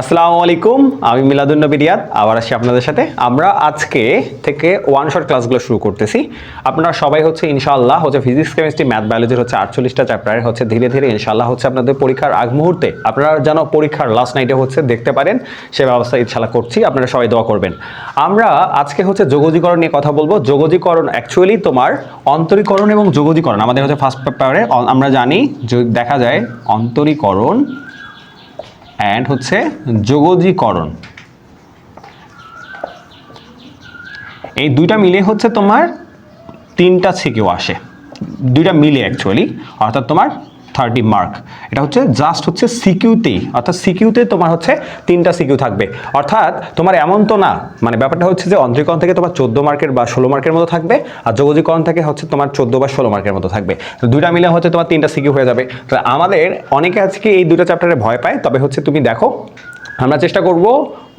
আসসালামু আলাইকুম, আমি মিলাদুন্নবী রিয়াদ, আবার আসি আপনাদের সাথে। আমরা আজকে থেকে ওয়ান শট ক্লাসগুলো শুরু করতেছি। আপনারা সবাই হচ্ছে ইনশাআল্লাহ হচ্ছে ফিজিক্স কেমিস্ট্রি ম্যাথ বায়োলজির হচ্ছে আটচল্লিশটা চ্যাপ্টারে হচ্ছে ধীরে ধীরে ইনশাআল্লাহ হচ্ছে আপনাদের পরীক্ষার আগ মুহূর্তে, আপনারা যেন পরীক্ষার লাস্ট নাইটে হচ্ছে দেখতে পারেন, সে ব্যবস্থা ইনশাআল্লাহ করছি, আপনারা সবাই দোয়া করবেন। আমরা আজকে হচ্ছে যোগজীকরণ নিয়ে কথা বলব। যোগজীকরণ অ্যাকচুয়ালি তোমার অন্তরীকরণ এবং যোগজীকরণ, আমাদের হচ্ছে ফার্স্ট পেপারে আমরা জানি দেখা যায় অন্তরীকরণ অ্যান্ড হচ্ছে যোগজীকরণ। এই দুইটা মিলে হচ্ছে তোমার তিনটা সিকিউ আসে। দুইটা মিলে অ্যাকচুয়ালি অর্থাৎ তোমার থার্টি মার্ক। এটা হচ্ছে জাস্ট হচ্ছে সিকিউতেই অর্থাৎ সিকিউতে তোমার হচ্ছে তিনটা সিকিউ থাকবে। অর্থাৎ তোমার এমন তো না মানে ব্যাপারটা হচ্ছে যে অন্তরীকরণ থেকে তোমার চোদ্দ মার্কের বা ষোলো মার্কের মতো থাকবে, আর যোগজীকরণ থেকে হচ্ছে তোমার চোদ্দ বা ষোলো মার্কের মতো থাকবে। তো দুইটা মিলে হচ্ছে তোমার তিনটা সিকিউ হয়ে যাবে। তো আমাদের অনেকে আজকে এই দুটো চ্যাপ্টারে ভয় পায়, তবে হচ্ছে তুমি দেখো। আমরা চেষ্টা করব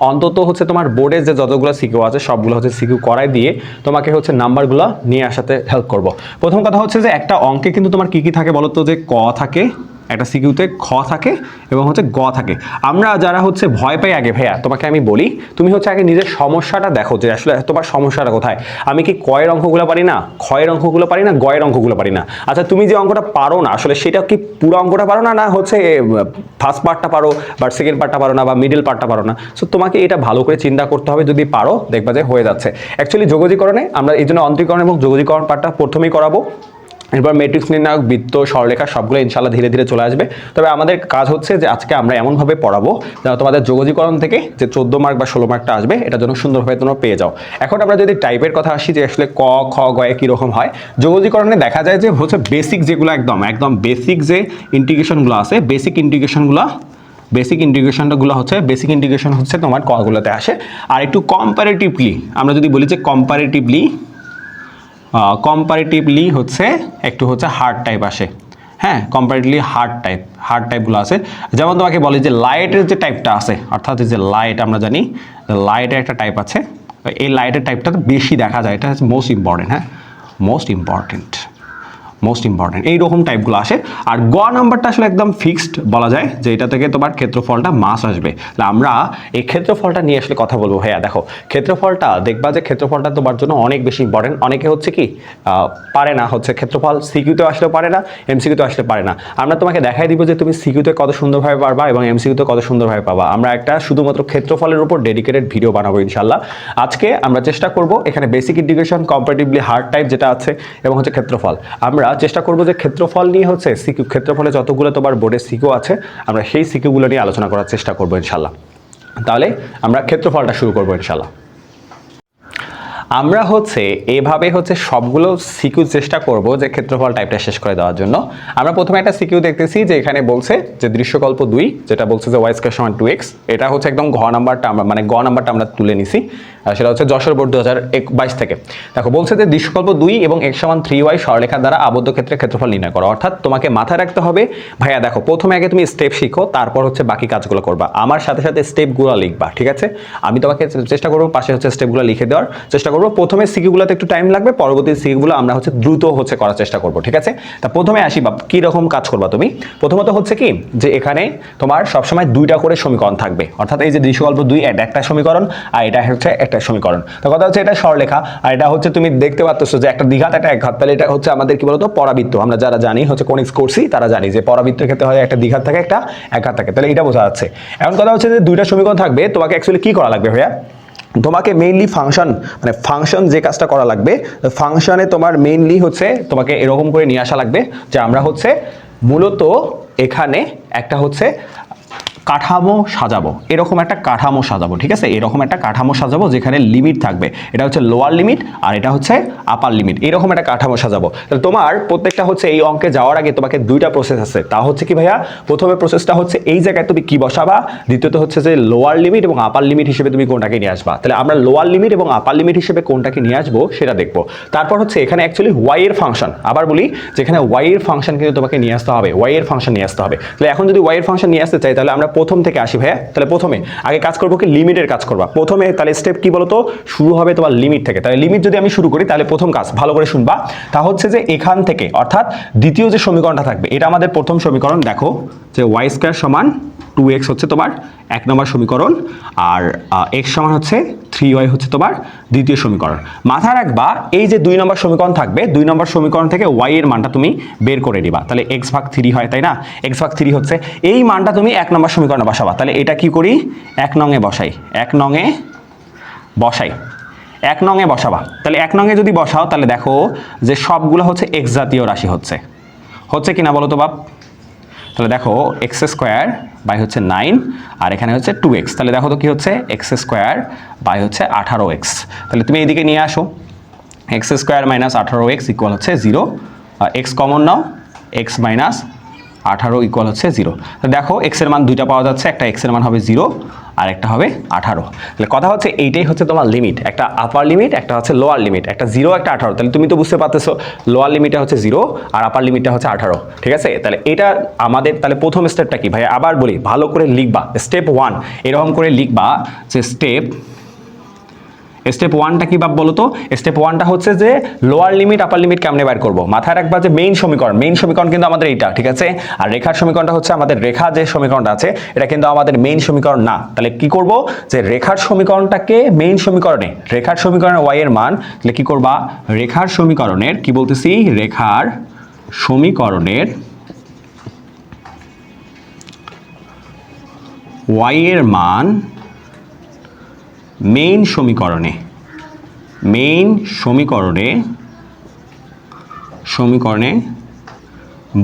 অন্তত হচ্ছে তোমার বোর্ডে যে যতগুলো সিকিউ আছে, সবগুলো হচ্ছে সিকিউ করাই দিয়ে তোমাকে হচ্ছে নাম্বারগুলো নিয়ে আসাতে হেল্প করব। প্রথম কথা হচ্ছে যে একটা অঙ্কে কিন্তু তোমার কি কি থাকে বলো তো যে ক থাকে একটা সিকিউতে খ থাকে এবং হচ্ছে গ থাকে। আমরা যারা হচ্ছে ভয় পাই আগে, ভাইয়া, তোমাকে আমি বলি, তুমি হচ্ছে আগে নিজের সমস্যাটা দেখো যে আসলে তোমার সমস্যাটা কোথায়। আমি কি কয়ের অঙ্কগুলো পারি না? ক্ষয়ের অঙ্কগুলো পারি না? গয়ের অঙ্কগুলো পারি না? আচ্ছা তুমি যে অঙ্কটা পারো না, আসলে সেটা কি পুরো অঙ্কটা পারো না না হচ্ছে ফার্স্ট পার্টটা পারো বা সেকেন্ড পার্টটা পারো না বা মিডল পার্টটা পারো না? সো তোমাকে এটা ভালো করে চিন্তা করতে হবে, যদি পারো, দেখবা যে হয়ে যাচ্ছে। অ্যাকচুয়ালি যোগজীকরণে আমরা এই জন্য অন্তরীকরণ এবং যোগজীকরণ পার্টটা প্রথমেই করাবো। এরপর মেট্রিক্স নির্ণায়ক, বৃত্ত সরলেখা সবগুলো ইনশাল্লাহ ধীরে ধীরে চলে আসবে। তবে আমাদের কাজ হচ্ছে যে আজকে আমরা এমনভাবে পড়াবো যেন তোমাদের যোগজীকরণ থেকে যে চোদ্দ মার্ক বা ষোলো মার্কটা আসবে এটা যেন সুন্দরভাবে তোমরা পেয়ে যাও। এখন আমরা যদি টাইপের কথা আসি যে আসলে ক, খ গয়ে কীরকম হয়, যোগজীকরণে দেখা যায় যে হচ্ছে বেসিক যেগুলো একদম একদম বেসিক যে ইন্টিগ্রেশনগুলো আছে বেসিক ইন্টিগ্রেশনগুলো বেসিক ইন্টিগ্রেশনগুলো হচ্ছে বেসিক ইন্টিগ্রেশন হচ্ছে তোমার কগুলোতে আসে। আর একটু কম্পারেটিভলি আমরা যদি বলি যে কম্পারেটিভলি কম্পারেটিভলি হচ্ছে একটু হচ্ছে হার্ড টাইপ আসে। হ্যাঁ কম্পারেটিভলি হার্ড টাইপ হার্ড টাইপগুলো আছে। যেমন তোমাকে বলে যে লাইটের যে টাইপটা আছে, অর্থাৎ যে লাইট আমরা জানি লাইটের একটা টাইপ আছে, এই লাইটের টাইপটা বেশি দেখা যায়, এটা হচ্ছে মোস্ট ইম্পর্টেন্ট হ্যাঁ মোস্ট ইম্পর্টেন্ট মোস্ট ইম্পর্টেন্ট এইরকম টাইপগুলো আসে। আর গ নাম্বারটা আসলে একদম ফিক্সড বলা যায়, যে এটা থেকে তোমার ক্ষেত্রফলটা মাস আসবে। তাহলে আমরা এই ক্ষেত্রফলটা নিয়ে আসলে কথা বলব। হ্যাঁ দেখো, ক্ষেত্রফলটা, দেখবা যে ক্ষেত্রফলটা তোমার জন্য অনেক বেশি ইম্পর্টেন্ট অনেকে হচ্ছে কি পারে না হচ্ছে ক্ষেত্রফল সিকিউতে আসলেও পারে না এমসিকিউতে আসলে পারে না। আমরা তোমাকে দেখাই দিব যে তুমি সিকিউতে কত সুন্দরভাবে পারবা এবং এমসিকিউতে কত সুন্দরভাবে পাবা। আমরা একটা শুধুমাত্র ক্ষেত্রফলের উপর ডেডিকেটেড ভিডিও বানাবো ইনশাল্লাহ আজকে আমরা চেষ্টা করব এখানে basic integration comparatively hard type যেটা আছে, এবং হচ্ছে ক্ষেত্রফল। আমরা চেষ্টা করব যে ক্ষেত্রফল নিয়ে হচ্ছে সিকিউ, ক্ষেত্রফলে যতগুলো তোমার বোর্ডে সিকিউ আছে, আমরা সেই সিকিউগুলো নিয়ে আলোচনা করার চেষ্টা করব ইনশাল্লাহ তাহলে আমরা ক্ষেত্রফলটা শুরু করব ইনশাল্লাহ আমরা হচ্ছে এভাবে হচ্ছে সবগুলো সিকিউ চেষ্টা করব যে ক্ষেত্রফল টাইপটা শেষ করে দেওয়ার জন্য। আমরা প্রথমে একটা সিকিউ দেখতেছি যে এখানে বলছে যে দৃশ্যকল্প দুই, যেটা বলছে যে ওয়াই স্কোয়ার সমান টু এক্স এটা হচ্ছে একদম ঘ নাম্বারটা আমরা মানে গ নাম্বারটা আমরা তুলে নিছি। সেটা হচ্ছে যশোর বোর্ড দু হাজার বাইশ থেকে। দেখো, বলছে যে দৃশ্যকল্প দুই এবং এক সমান থ্রি ওয়াই সরলেখার দ্বারা আবদ্ধ ক্ষেত্রে ক্ষেত্রফল নির্ণয় করো। অর্থাৎ তোমাকে মাথায় রাখতে হবে, ভাইয়া দেখো, প্রথমে আগে তুমি স্টেপ শিখো, তারপর হচ্ছে বাকি কাজগুলো করবা। আমার সাথে সাথে স্টেপগুলো লিখবা, ঠিক আছে? আমি তোমাকে চেষ্টা করব পাশে হচ্ছে স্টেপগুলো লিখে দেওয়ার। চেষ্টা করব। প্রথমে সিকিগুলোতে একটু টাইম লাগবে, পরবর্তী সিকিগুলো আমরা হচ্ছে দ্রুত হচ্ছে করার চেষ্টা করব, ঠিক আছে? তা প্রথমে আসি, বা কী রকম কাজ করবা তুমি? প্রথমত হচ্ছে কি, যে এখানে তোমার সবসময় দুইটা করে সমীকরণ থাকবে। অর্থাৎ এই যে দৃশ্যকল্প দুই, এটা একটা সমীকরণ, আর এটা হচ্ছে একটা সমীকরণ। তো কথা হচ্ছে এটা সরলেখা আর এটা হচ্ছে তুমি দেখতে পাচ্ছ যে একটা দ্বিঘাত, একটা একঘাত। তাহলে এটা হচ্ছে আমাদের কি বলতো, পরাবৃত্ত। আমরা যারা জানি হচ্ছে কোনিক্স করছি তারা জানি যে পরাবৃত্তের ক্ষেত্রে হয় একটা দ্বিঘাত থাকে, একটা একঘাত থাকে। তাহলে এটা বোঝা যাচ্ছে। এখন কথা হচ্ছে যে দুইটা সমীকরণ থাকবে, তোমাকে অ্যাকচুয়ালি কি করা লাগবে ভাইয়া? তোমাকে মেইনলি ফাংশন মানে ফাংশন যে কাজটা করা লাগবে ফাংশনে তোমার মেইনলি হচ্ছে তোমাকে এরকম করে নিয়ে আসা লাগবে যে আমরা হচ্ছে মূলত এখানে একটা হচ্ছে কাঠামো সাজাবো। এরকম একটা কাঠামো সাজাবো, ঠিক আছে? এরকম একটা কাঠামো সাজাবো যেখানে লিমিট থাকবে। এটা হচ্ছে লোয়ার লিমিট আর এটা হচ্ছে আপার লিমিট এরকম একটা কাঠামো সাজাবো। তাহলে তোমার প্রত্যেকটা হচ্ছে এই অঙ্কে যাওয়ার আগে তোমাকে দুইটা প্রসেস আছে। তা হচ্ছে কি ভাইয়া? প্রথমে প্রসেসটা হচ্ছে এই জায়গায় তুমি কি বসাবা? দ্বিতীয়ত হচ্ছে যে লোয়ার লিমিট এবং আপার লিমিট হিসেবে তুমি কোনটাকে নিয়ে আসবা। তাহলে আমরা লোয়ার লিমিট এবং আপার লিমিট হিসেবে কোনটাকে নিয়ে আসব সেটা দেখব। তারপর হচ্ছে এখানে অ্যাকচুয়ালি ওয়াই এর ফাংশন আবার বলি, যেখানে ওয়াই এর ফাংশন কিন্তু তোমাকে নিয়ে আসতে হবে। ওয়াই এর ফাংশন নিয়ে আসতে হবে। তাহলে এখন যদি ওয়াই এর ফাংশন নিয়ে আসতে চাই, তাহলে আমরা প্রথম থেকে আসি ভাইয়া। তাহলে প্রথমে, আগে কাজ করব কি লিমিটের কাজ করবা। প্রথমে তাহলে স্টেপ কি বলতো? শুরু হবে তোমার লিমিট থেকে। তাহলে লিমিট যদি আমি শুরু করি, তাহলে প্রথম কাজ ভালো করে শুনবা। তা হচ্ছে যে এখান থেকে, অর্থাৎ দ্বিতীয় যে সমীকরণটা থাকবে, এটা আমাদের প্রথম সমীকরণ, দেখো, যে ওয়াই স্কোয়ার সমান টু এক্স হচ্ছে তোমার এক নম্বর সমীকরণ আর এক্স সমান হচ্ছে থ্রি ওয়াই হচ্ছে তোমার দ্বিতীয় সমীকরণ। মাথায় রাখবা, এই যে দুই নম্বর সমীকরণ থাকবে, দুই নম্বর সমীকরণ থেকে ওয়াই এর মানটা তুমি বের করে দিবা তাহলে এক্স ভাগ থ্রি হয়, তাই না? এক্স ভাগ থ্রি হচ্ছে, এই মানটা তুমি এক নম্বর সমীকরণে বসাবা। তাহলে এটা কি করি? এক নঙে বসাই, এক নঙে বসাই, এক নঙে বসাবা। তাহলে এক নঙে যদি বসাও, তাহলে দেখো যে সবগুলো হচ্ছে এক্স জাতীয় রাশি হচ্ছে। হচ্ছে কিনা বলো তো বাপ? তাহলে দেখো এক্স স্কোয়ার বাই হচ্ছে নাইন, আর এখানে হচ্ছে টু এক্স তাহলে দেখো তো কী হচ্ছে? এক্স স্কোয়ার বাই হচ্ছে আঠারো এক্স তাহলে তুমি এইদিকে নিয়ে আসো। এক্স স্কোয়ার মাইনাস আঠারো এক্স ইকুয়াল হচ্ছে জিরো এক্স কমন নাও এক্স মাইনাস আঠারো ইকুয়াল হচ্ছে জিরো দেখো এক্সের মান দুইটা পাওয়া যাচ্ছে, একটা এক্সের মান হবে জিরো আর একটা হবে আঠারো। তাহলে কথা হচ্ছে এইটাই হচ্ছে তোমার লিমিট একটা আপার লিমিট একটা হচ্ছে লোয়ার লিমিট একটা জিরো একটা আঠারো। তাহলে তুমি তো বুঝতে পারতেছো লোয়ার লিমিটটা হচ্ছে জিরো আর আপার লিমিটটা হচ্ছে আঠারো। ঠিক আছে? তাহলে এটা আমাদের, তাহলে প্রথম স্টেপটা কি? ভাই আবার বলি, ভালো করে লিখবা। স্টেপ ওয়ান এরকম করে লিখবা যে স্টেপ স্টেপ ওয়ানটা কি ভাব বলো তো? স্টেপ ওয়ানটা হচ্ছে যে লোয়ার লিমিট আপার লিমিট কেমনে বার করব? মাথায় রাখবা যে মেইন সমীকরণ মেইন সমীকরণ কিন্তু আমাদের এইটা, ঠিক আছে? আর রেখার সমীকরণটা হচ্ছে আমাদের রেখা যে সমীকরণটা আছে, এটা কিন্তু আমাদের মেইন সমীকরণ না। তাহলে কি করব? যে রেখার সমীকরণটাকে মেইন সমীকরণে, রেখার সমীকরণে ওয়াই এর মান, তাহলে কি করবা? রেখার সমীকরণের, কি বলতেছি? রেখার সমীকরণের ওয়াই এর মান মেইন সমীকরণে মেইন সমীকরণে সমীকরণে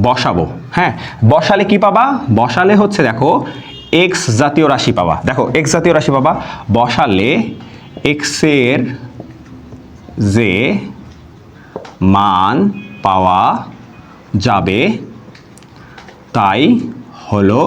বসাবো। হ্যাঁ বসালে কি পাবা? বসালে হচ্ছে দেখো এক্স জাতীয় রাশি পাবা। দেখো এক্স জাতীয় রাশি পাবা। বসালে এক্সের যে মান পাওয়া যাবে, তাই হলো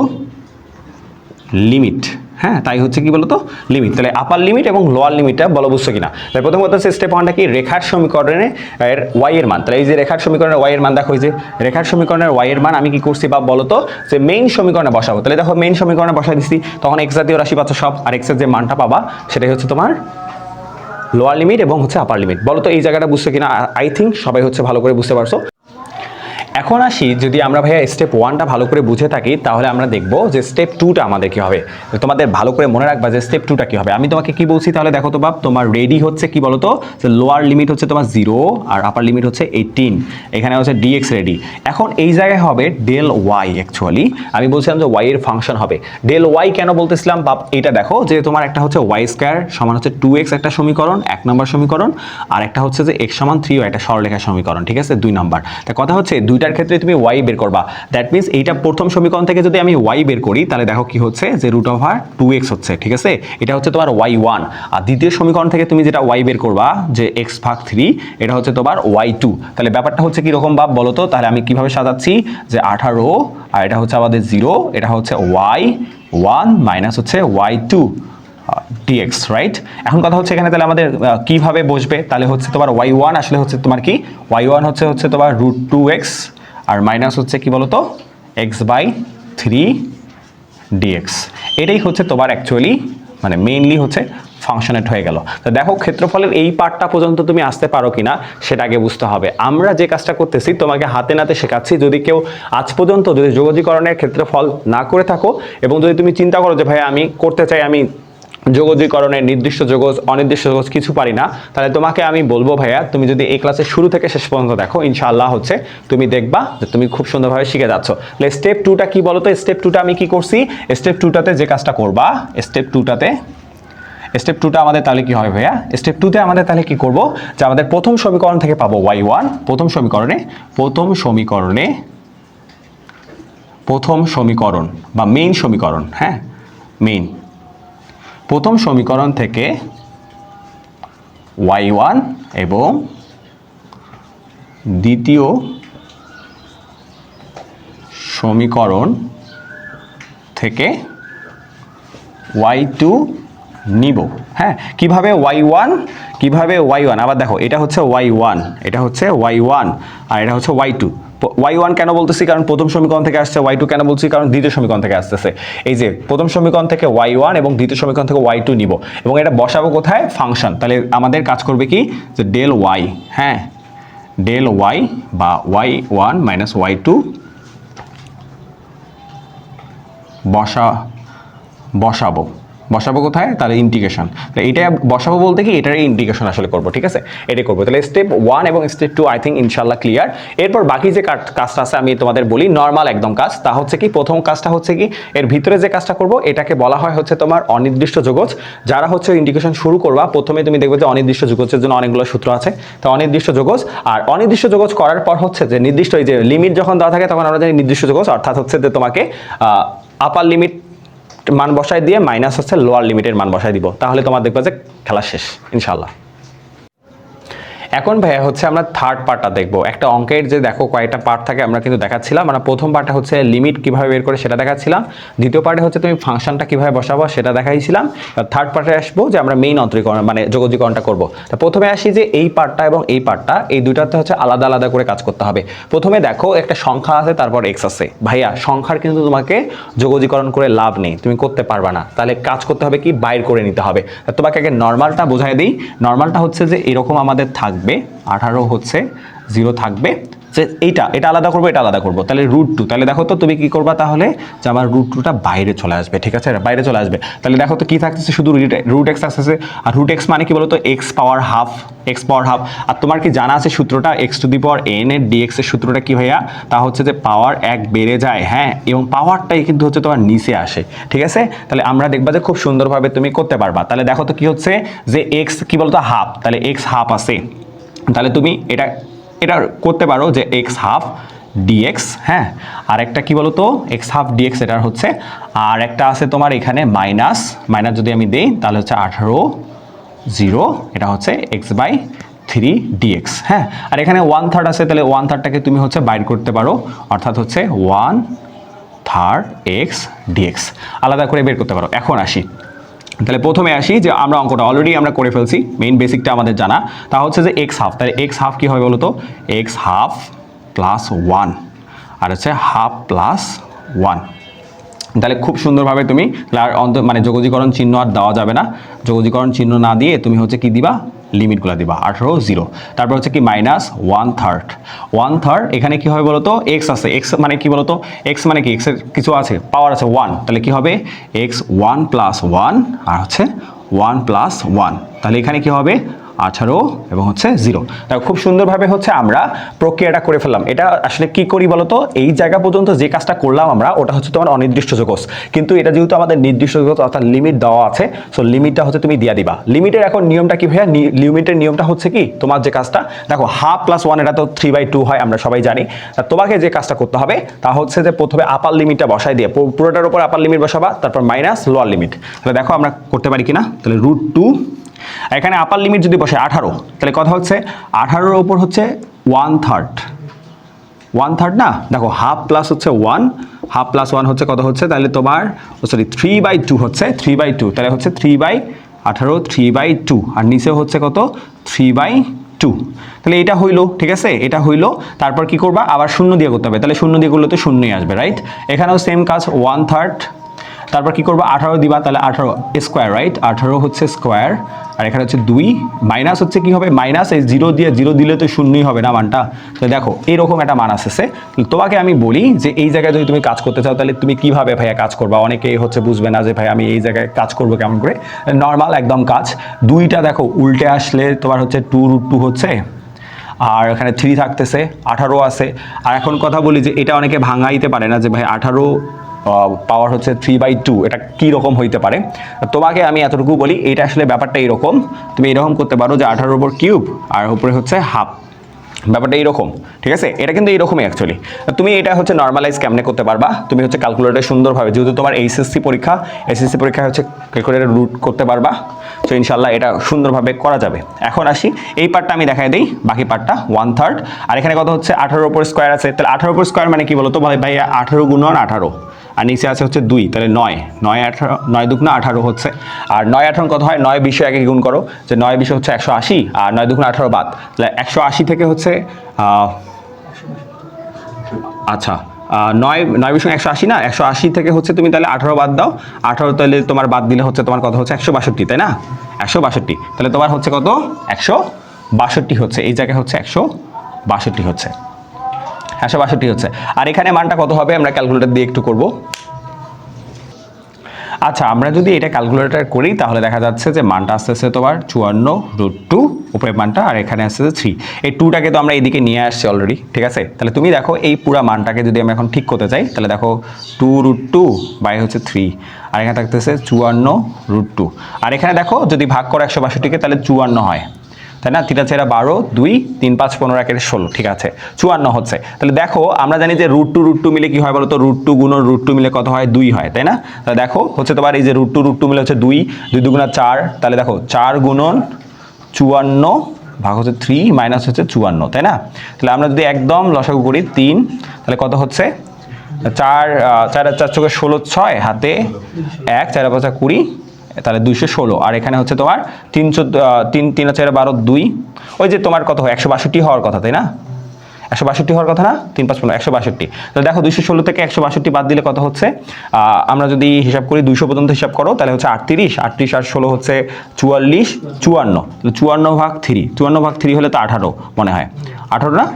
লিমিট হ্যাঁ তাই হচ্ছে কি বলতো? লিমিট তাহলে আপার লিমিট এবং লোয়ার লিমিটটা বলো বুঝছ কিনা? তাহলে প্রথম কথা হচ্ছে স্টেপ ওয়ানটা কি? রেখার সমীকরণে, এর ওয়াই এর মান। তাহলে এই যে রেখার সমীকরণের ওয়াই এর মান দেখো যে রেখার সমীকরণের ওয়াই এর মান আমি কি করছি বা বলো তো যে মেইন সমীকরণে বসাবো। তাহলে দেখো মেইন সমীকরণে বসাই দিচ্ছি তখন এক্স জাতীয় রাশি পাচ্ছ সব, আর এক্সের যে মানটা পাবা, সেটাই হচ্ছে তোমার লোয়ার লিমিট এবং হচ্ছে আপার লিমিট বলো তো এই জায়গাটা বুঝছ কিনা? আই থিঙ্ক সবাই হচ্ছে ভালো করে বুঝতে পারছ। এখন আসি, যদি আমরা ভাইয়া স্টেপ ওয়ানটা ভালো করে বুঝে থাকি, তাহলে আমরা দেখব যে স্টেপ টুটা আমাদের কি হবে। তোমাদের ভালো করে মনে রাখবা যে স্টেপ টুটা কি হবে। আমি তোমাকে কি বলছি তাহলে দেখো তো বাপ, তোমার রেডি হচ্ছে কি বলতো? যে লোয়ার লিমিট হচ্ছে তোমার জিরো আর আপার লিমিট হচ্ছে এইটিন এখানে হচ্ছে ডিএক্স রেডি এখন এই জায়গায় হবে ডেল ওয়াই অ্যাকচুয়ালি আমি বলছিলাম যে ওয়াই এর ফাংশন হবে। ডেল ওয়াই কেন বলতেছিলাম বাপ, এটা দেখো যে তোমার একটা হচ্ছে ওয়াই স্কোয়ার সমান হচ্ছে টু এক্স একটা সমীকরণ, এক নম্বর সমীকরণ, আর একটা হচ্ছে যে এক্স সমান থ্রি একটা সরলরেখার সমীকরণ, ঠিক আছে? দুই নাম্বার। তা কথা হচ্ছে দুইটার ক্ষেত্রে তুমি ওয়াই বের করবা। দ্যাট মিনস এইটা প্রথম সমীকরণ থেকে যদি আমি ওয়াই বের করি, তাহলে দেখো কি হচ্ছে? যে রুট ওভার টু এক্স হচ্ছে, ঠিক আছে? এটা হচ্ছে তোমার ওয়াই ওয়ান আর দ্বিতীয় সমীকরণ থেকে তুমি যেটা ওয়াই বের করবা, যে এক্স ভাগ থ্রি এটা হচ্ছে তোমার ওয়াই টু তাহলে ব্যাপারটা হচ্ছে কীরকম ভাব বলো তো? তাহলে আমি কীভাবে সাজাচ্ছি? যে আঠারো, আর এটা হচ্ছে আমাদের জিরো এটা হচ্ছে ওয়াই ওয়ান মাইনাস হচ্ছে Y two D X right এখন কথা হচ্ছে এখানে তাহলে আমাদের কীভাবে বসবে? তাহলে হচ্ছে তোমার ওয়াই ওয়ান আসলে হচ্ছে তোমার কি? ওয়াই ওয়ান হচ্ছে হচ্ছে তোমার রুট টু এক্স আর মাইনাস হচ্ছে কি বলতো? এক্স বাই থ্রি ডিএক্স এটাই হচ্ছে তোমার অ্যাকচুয়ালি মানে মেইনলি হচ্ছে ফাংশনেট হয়ে গেল। তো দেখো, ক্ষেত্রফলের এই পার্টটা পর্যন্ত তুমি আসতে পারো কিনা, সেটা আগে বুঝতে হবে। আমরা যে কাজটা করতেছি, তোমাকে হাতে নাতে শেখাচ্ছি, যদি কেউ আজ পর্যন্ত যদি যোগজীকরণের ক্ষেত্রফল না করে থাকো, এবং যদি তুমি চিন্তা করো যে, ভাই, আমি করতে চাই, আমি যোগজীকরণের নির্দিষ্ট যোগজ অনির্দিষ্ট যোগজ কিছু পারি না। তাহলে তোমাকে আমি বলব ভাইয়া, তুমি যদি এই ক্লাসের শুরু থেকে শেষ পর্যন্ত দেখো, ইনশাআল্লাহ হচ্ছে তুমি দেখবা যে তুমি খুব সুন্দরভাবে শিখে যাচ্ছ। তাহলে স্টেপ টুটা কি বলো তো স্টেপ টুটা আমি কি করছি? স্টেপ টুটাতে যে কাজটা করবা স্টেপ টুটাতে স্টেপ টুটা আমাদের তাহলে কি হবে ভাইয়া? স্টেপ টুতে আমাদের তাহলে কি করব? যে আমাদের প্রথম সমীকরণ থেকে পাবো ওয়াই ওয়ান প্রথম সমীকরণে প্রথম সমীকরণে, প্রথম সমীকরণ বা মেইন সমীকরণ হ্যাঁ? মেইন প্রথম সমীকরণ থেকে ওয়াই ওয়ান এবং দ্বিতীয় সমীকরণ থেকে ওয়াই টু নিব। হ্যাঁ কীভাবে ওয়াই ওয়ান কীভাবে ওয়াই ওয়ান আবার দেখো, এটা হচ্ছে ওয়াই ওয়ান এটা হচ্ছে ওয়াই ওয়ান আর এটা হচ্ছে ওয়াই টু ওয়াই ওয়ান কেন বলতেছি? কারণ প্রথম সমীকরণ থেকে আসছে ওয়াই টু কেন বলছি? কারণ দ্বিতীয় সমীকরণ থেকে আসতেছে। এই যে, প্রথম সমীকরণ থেকে ওয়াই ওয়ান এবং দ্বিতীয় সমীকরণ থেকে ওয়াই টু নিব। এবং এটা বসাবো কোথায়? ফাংশন তাহলে আমাদের কাজ করবে কি? যে ডেল ওয়াই হ্যাঁ? ডেল ওয়াই বা y one minus y two বসা, বসাবো। বসাবো কোথায়? তাহলে ইন্টিগ্রেশন এটা বসাবো বলতে কি এটার ইন্টিগ্রেশন আসলে করব, ঠিক আছে? এটাই করব। তাহলে স্টেপ ওয়ান এবং স্টেপ টু আই থিঙ্ক ইনশাল্লাহ ক্লিয়ার এরপর বাকি যে কাজটা আছে, আমি তোমাদের বলি নর্মাল একদম কাজ। তা হচ্ছে কি, প্রথম কাজটা হচ্ছে কি, এর ভিতরে যে কাজটা করব, এটাকে বলা হয় হচ্ছে তোমার অনির্দিষ্ট যোগজ। যারা হচ্ছে ইন্টিগ্রেশন শুরু করবা, প্রথমে তুমি দেখবে যে অনির্দিষ্ট যোগজের জন্য অনেকগুলো সূত্র আছে। তো অনির্দিষ্ট যোগজ, আর অনির্দিষ্ট যোগজ করার পর হচ্ছে যে নির্দিষ্ট এই যে লিমিট যখন দেওয়া থাকে, তখন আমরা জানি নির্দিষ্ট যোগজ, অর্থাৎ হচ্ছে যে তোমাকে আপার লিমিট মান বসায় দিয়ে মাইনাস হচ্ছে লোয়ার লিমিটের মান বসায় দিব। তাহলে তোমার দেখবে যে খেলা শেষ ইনশাল্লাহ এখন ভাইয়া হচ্ছে আমরা থার্ড পার্টটা দেখব। একটা অঙ্কের যে দেখো কয়েকটা পার্ট থাকে, আমরা কিন্তু দেখাচ্ছিলাম। মানে প্রথম পার্টটা হচ্ছে লিমিট কীভাবে বের করে সেটা দেখাচ্ছিলাম। দ্বিতীয় পার্টে হচ্ছে তুমি ফাংশনটা কীভাবে বসাবো সেটা দেখাইছিলাম। থার্ড পার্টে আসব যে আমরা মেইন অন্তরীকরণ মানে যোগজীকরণটা করব। তো প্রথমে আসি যে এই পার্টটা এবং এই পার্টটা এই দুইটাতে হচ্ছে আলাদা আলাদা করে কাজ করতে হবে। প্রথমে দেখো একটা সংখ্যা আছে, তারপর এক্স আছে। ভাইয়া, সংখ্যার কিন্তু তোমাকে যোগজীকরণ করে লাভ নেই। তুমি করতে পারবে না। তাহলে কাজ করতে হবে কি? বাইর করে নিতে হবে। তোমাকে আগে নর্মালটা বোঝাই দিই। নর্মালটা হচ্ছে যে এরকম আমাদের থাকবে। আঠারো হচ্ছে জিরো থাকবে। যে এইটা, এটা আলাদা করব, এটা আলাদা করব। তাহলে রুট টু তাহলে দেখো তো তুমি কি করবা তাহলে? যে আমার রুট টুটা বাইরে চলে আসবে, ঠিক আছে? বাইরে চলে আসবে। তাহলে দেখো তো কি থাকতেছে? শুধু রুট এক্স আসতেছে আর রুট এক্স মানে কি বলতো? X power half x power half আর তোমার কি জানা আছে সূত্রটা? X to the power n এর ডিএক্স এর সূত্রটা কি ভাইয়া? তা হচ্ছে যে পাওয়ার এক বেড়ে যায় হ্যাঁ? এবং পাওয়ারটাই কিন্তু হচ্ছে তোমার নিচে আসে, ঠিক আছে? তাহলে আমরা দেখবা যে খুব সুন্দরভাবে তুমি করতে পারবা। তাহলে দেখো তো কি হচ্ছে? যে এক্স কি বলতো? হাফ তাহলে এক্স হাফ আছে। তাহলে তুমি এটা এটা করতে পারো যে এক্স হাফ ডিএক্স হ্যাঁ? আর একটা কি বলতো? এক্স হাফ ডিএক্স এটার হচ্ছে, আর একটা আছে তোমার এখানে মাইনাস মাইনাস যদি আমি দিই, তাহলে হচ্ছে আঠারো জিরো এটা হচ্ছে এক্স বাই থ্রি ডিএক্স হ্যাঁ? আর এখানে ওয়ান থার্ড আছে, তাহলে ওয়ান থার্ডটাকে তুমি হচ্ছে বাইর করতে পারো, অর্থাৎ হচ্ছে ওয়ান থার্ড এক্স ডিএক্স আলাদা করে বের করতে পারো। এখন আসি। তাহলে প্রথমে আসি যে আমরা অঙ্কটা অলরেডি আমরা করে ফেলছি মেইন বেসিকটা আমাদের জানা। তা হচ্ছে যে এক্স হাফ তাহলে এক্স হাফ কী হবে বলতো? এক্স হাফ প্লাস ওয়ান আর হচ্ছে হাফ প্লাস ওয়ান তাহলে খুব সুন্দরভাবে তুমি মানে যোগজীকরণ চিহ্ন আর দেওয়া যাবে না। যোগজীকরণ চিহ্ন না দিয়ে তুমি হচ্ছে কি দিবা? লিমিটগুলো দিবা, আঠারো, জিরো। তারপর হচ্ছে কি minus one third one third এখানে কি হবে বলতো? এক্স আছে। এক্স মানে কি বলতো? এক্স মানে কি? এক্সের কিছু আছে পাওয়ার আছে ওয়ান তাহলে কি হবে? এক্স ওয়ান প্লাস ওয়ান আর হচ্ছে ওয়ান প্লাস ওয়ান তাহলে এখানে কি হবে? আঠারো এবং হচ্ছে জিরো। তা খুব সুন্দরভাবে হচ্ছে আমরা প্রক্রিয়াটা করে ফেললাম। এটা আসলে কি করি বলতো? এই জায়গা পর্যন্ত যে কাজটা করলাম আমরা, ওটা হচ্ছে তোমার অনির্দিষ্ট যোগস। কিন্তু এটা যেহেতু আমাদের নির্দিষ্ট যোগস, অর্থাৎ লিমিট দেওয়া আছে সো লিমিটটা হচ্ছে তুমি দিয়ে দিবা। লিমিটের এখন নিয়মটা কি ভাইয়া? লিমিটের নিয়মটা হচ্ছে কি? তোমার যে কাজটা, দেখো হাফ প্লাস ওয়ান এটা তো থ্রি বাই টু হয়, আমরা সবাই জানি। তা তোমাকে যে কাজটা করতে হবে, তা হচ্ছে যে প্রথমে আপার লিমিটটা বসাই দিয়ে পুরোটার উপর আপার লিমিট বসাবা, তারপর মাইনাস লোয়ার লিমিট তাহলে দেখো আমরা করতে পারি কিনা? তাহলে রুট টু এখানে আপার লিমিট যদি বসে আঠারো, তাহলে কথা হচ্ছে আঠারোর ওপর হচ্ছে ওয়ান থার্ড ওয়ান থার্ড না? দেখো হাফ প্লাস হচ্ছে ওয়ান হাফ প্লাস ওয়ান হচ্ছে কত হচ্ছে? তাহলে তোমার সরি থ্রি বাই টু হচ্ছে থ্রি বাই টু তাহলে হচ্ছে থ্রি বাই আঠারো থ্রি বাই টু আর নিচে হচ্ছে কত? থ্রি বাই টু তাহলে এটা হইল, ঠিক আছে? এটা হইল, তারপর কি করবা? আবার শূন্য দিয়ে করতে হবে। তাহলে শূন্য দিয়ে করলে তো শূন্যই আসবে রাইট এখানেও সেম কাজ ওয়ান থার্ড তারপর কি করব? আঠারো দিবা, তাহলে আঠারো স্কোয়ার রাইট আঠারো হচ্ছে স্কোয়ার আর এখানে হচ্ছে দুই। মাইনাস হচ্ছে কি হবে? মাইনাস এই জিরো দিয়ে জিরো দিলে তো শূন্যই হবে না মানটা। তো দেখো এইরকম একটা মান আসছে। তোমাকে আমি বলি যে এই জায়গায় যদি তুমি কাজ করতে চাও, তাহলে তুমি কীভাবে ভাইয়া কাজ করবা? অনেকেই হচ্ছে বুঝবে না যে ভাই, আমি এই জায়গায় কাজ করব কেমন করে। নর্মাল একদম কাজ। দুইটা দেখো, উল্টে আসলে তোমার হচ্ছে টু রুট টু হচ্ছে, আর এখানে থ্রি থাকতেছে, আঠারো আছে। আর এখন কথা বলি যে এটা অনেকে ভাঙাইতে পারে না যে ভাই, আঠারো পাওয়ার হচ্ছে থ্রি বাই টু এটা কী রকম হইতে পারে? তোমাকে আমি এতটুকু বলি, এটা আসলে ব্যাপারটা এরকম। তুমি এরকম করতে পারো যে আঠারোর উপর কিউব আর উপরে হচ্ছে হাফ ব্যাপারটা এইরকম ঠিক আছে? এটা কিন্তু এইরকমই অ্যাকচুয়ালি তুমি এটা হচ্ছে নর্মালাইজ কেমনে করতে পারবা? তুমি হচ্ছে ক্যালকুলেটার সুন্দরভাবে, যেহেতু তোমার এইচএসসি পরীক্ষা এসএসসি পরীক্ষা হচ্ছে ক্যালকুলেটার রুট করতে পারবা। তো ইনশাল্লাহ এটা সুন্দরভাবে করা যাবে। এখন আসি, এই পার্টটা আমি দেখাই দিই, বাকি পার্টটা ওয়ান থার্ড আর এখানে কথা হচ্ছে? আঠারোর উপর স্কোয়ার আছে। তাহলে আঠারোর উপর স্কোয়ার মানে কি বলতো? ভাই ভাই, আঠারো গুণন আঠারো। আর নিচে আছে হচ্ছে দুই, তাহলে নয়। নয় আঠারো, নয় দুগুণ আঠারো হচ্ছে। আর নয় আঠারো কত হয়? নয় বিশে একে গুণ করো। যে নয় বিশে হচ্ছে একশো আশি, আর নয় দুগুণ আঠারো বাদ। তাহলে একশো আশি থেকে হচ্ছে আচ্ছা নয় নয় বিশ একশো আশি না? একশো আশি থেকে হচ্ছে তুমি তাহলে আঠারো বাদ দাও। আঠারো তাহলে তোমার বাদ দিলে হচ্ছে তোমার কত হচ্ছে? একশো বাষট্টি, তাই না? একশো বাষট্টি। তাহলে তোমার হচ্ছে কত? একশো বাষট্টি হচ্ছে। এই জায়গায় হচ্ছে একশো বাষট্টি হচ্ছে। একশো বাষট্টি হচ্ছে। আর এখানে মানটা কত হবে আমরা ক্যালকুলেটর দিয়ে একটু করব। আচ্ছা আমরা যদি এটা ক্যালকুলেটর করি, তাহলে দেখা যাচ্ছে যে মানটা আসতে আসতেছে তোমার চুয়ান্ন রুট টু উপরের মানটা, আর এখানে আসতেছে থ্রি এই টুটাকে তো আমরা এইদিকে নিয়ে আসছি অলরেডি ঠিক আছে? তাহলে তুমি দেখো এই পুরা মানটাকে যদি আমি এখন ঠিক করতে চাই, তাহলে দেখো টু রুট টু বাই হচ্ছে থ্রি আর এখানে থাকতেছে চুয়ান্ন রুট টু আর এখানে দেখো যদি ভাগ করো একশো বাষট্টিকে, তাহলে চুয়ান্ন হয়। তাই না? তিনটা ছেড়া বারো, দুই, তিন, পাঁচ, পনেরো একের ষোলো, ঠিক আছে? চুয়ান্ন হচ্ছে। তাহলে দেখো, আমরা জানি যে রুট টু রুট টু মিলে কি হয় বলো তো রুট টু গুণ রুট টু মিলে কত হয়? দুই হয়, তাই না? তাহলে দেখো, হচ্ছে তোমার এই যে রুট টু রুট টু মিলে হচ্ছে দুই দুই দুগুণা চার, তাহলে দেখো, চার গুণন চুয়ান্ন ভাগ হচ্ছে থ্রি মাইনাস হচ্ছে চুয়ান্ন, তাই না? তাহলে আমরা যদি একদম লসাগু করি তিন, তাহলে কত হচ্ছে? চার চার চার চোখে ষোলো ছয়, হাতে এক, চার পাঁচা কুড়ি তাহলে দুইশো ষোলো। আর এখানে হচ্ছে তোমার তিন চোদ্দ তিন তিন চার বারো, দুই। ওই যে তোমার কত হয়? একশো বাষট্টি হওয়ার কথা, তাই না? একশো বাষট্টি হওয়ার কথা না? তিন, পাঁচ, পনেরো, একশো বাষট্টি। তাহলে দেখো দুইশো ষোলো থেকে একশো বাষট্টি বাদ দিলে কত হচ্ছে? আমরা যদি হিসাব করি দুইশো পর্যন্ত হিসাব করো, তাহলে হচ্ছে আটত্রিশ। আটত্রিশ আর ষোলো হচ্ছে চুয়াল্লিশ, চুয়ান্ন। চুয়ান্ন ভাগ থ্রি। চুয়ান্ন ভাগ থ্রি হলে তো আঠারো মনে হয়। আঠারো না?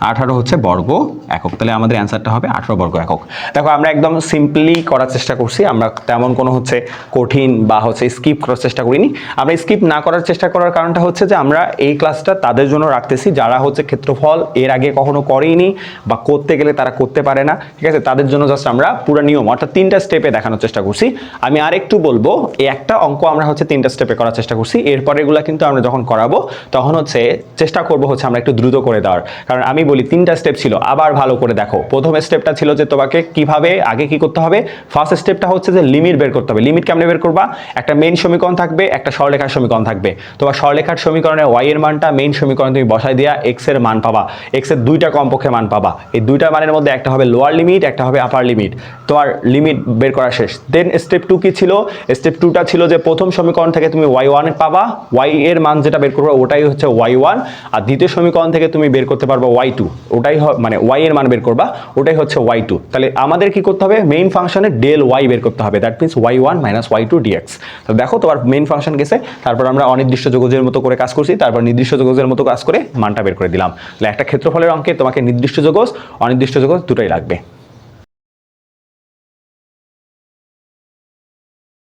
আঠারো হচ্ছে বর্গ একক। তাহলে আমাদের অ্যান্সারটা হবে আঠারো বর্গ একক। দেখো, আমরা একদম সিম্পলি করার চেষ্টা করছি। আমরা তেমন কোনো হচ্ছে কঠিন বা হচ্ছে স্কিপ করার চেষ্টা করিনি। আমরা স্কিপ না করার চেষ্টা করার কারণটা হচ্ছে যে আমরা এই ক্লাসটা তাদের জন্য রাখতেছি। যারা হচ্ছে ক্ষেত্রফল এর আগে কখনো করেইনি বা করতে গেলে তারা করতে পারে না, ঠিক আছে? তাদের জন্য জাস্ট আমরা পুরো নিয়ম, অর্থাৎ তিনটা স্টেপে দেখানোর চেষ্টা করছি। আমি আর একটু বলব, এই একটা অঙ্ক আমরা হচ্ছে তিনটা স্টেপে করার চেষ্টা করছি। এরপরে এগুলো কিন্তু আমরা যখন করাবো, তখন হচ্ছে চেষ্টা করব হচ্ছে আমরা একটু দ্রুত করে দেওয়ার। কারণ আমি বলি, তিনটা স্টেপ ছিল। আবার ভালো করে দেখো। প্রথম স্টেপটা ছিল যে তোমাকে কীভাবে আগে কি করতে হবে? ফার্স্ট স্টেপটা হচ্ছে যে লিমিট বের করতে হবে। লিমিট কেমনে বের করবা? একটা মেইন সমীকরণ থাকবে, একটা সরলেখার সমীকরণ থাকবে। তোমার সরলেখার সমীকরণে ওয়াই এর মানটা মেইন সমীকরণ তুমি বসাই দিয়া এক্সের মান পাবা। এক্সের দুইটা কমপক্ষে মান পাবা। এই দুইটা মানের মধ্যে একটা হবে লোয়ার লিমিট একটা হবে আপার লিমিট তোমার লিমিট বের করা শেষ। দেন স্টেপ টু কি ছিল? স্টেপ টুটা ছিল যে প্রথম সমীকরণ থেকে তুমি ওয়াই ওয়ান পাবা। ওয়াই এর মান যেটা বের করবে, ওটাই হচ্ছে ওয়াই ওয়ান আর দ্বিতীয় সমীকরণ থেকে তুমি বের করতে পারবা ওয়াই টু ওটাই মানে ওয়াই এর মান বের করবা, ওটাই হচ্ছে ওয়াই টু তাহলে আমাদের কি করতে হবে? মেইন ফাংশনে ডেল ওয়াই বের করতে হবে। That means y one minus y two dx তো দেখো, তোমার মেইন ফাংশন গেছে। তারপর আমরা অনির্দিষ্ট যোগজের মতো করে কাজ করছি। তারপর নির্দিষ্ট যোগজের মতো কাজ করে মানটা বের করে দিলাম। তাহলে একটা ক্ষেত্রফলের অঙ্কে তোমাকে নির্দিষ্ট যোগজ, অনির্দিষ্ট যোগজ দুটোই লাগবে।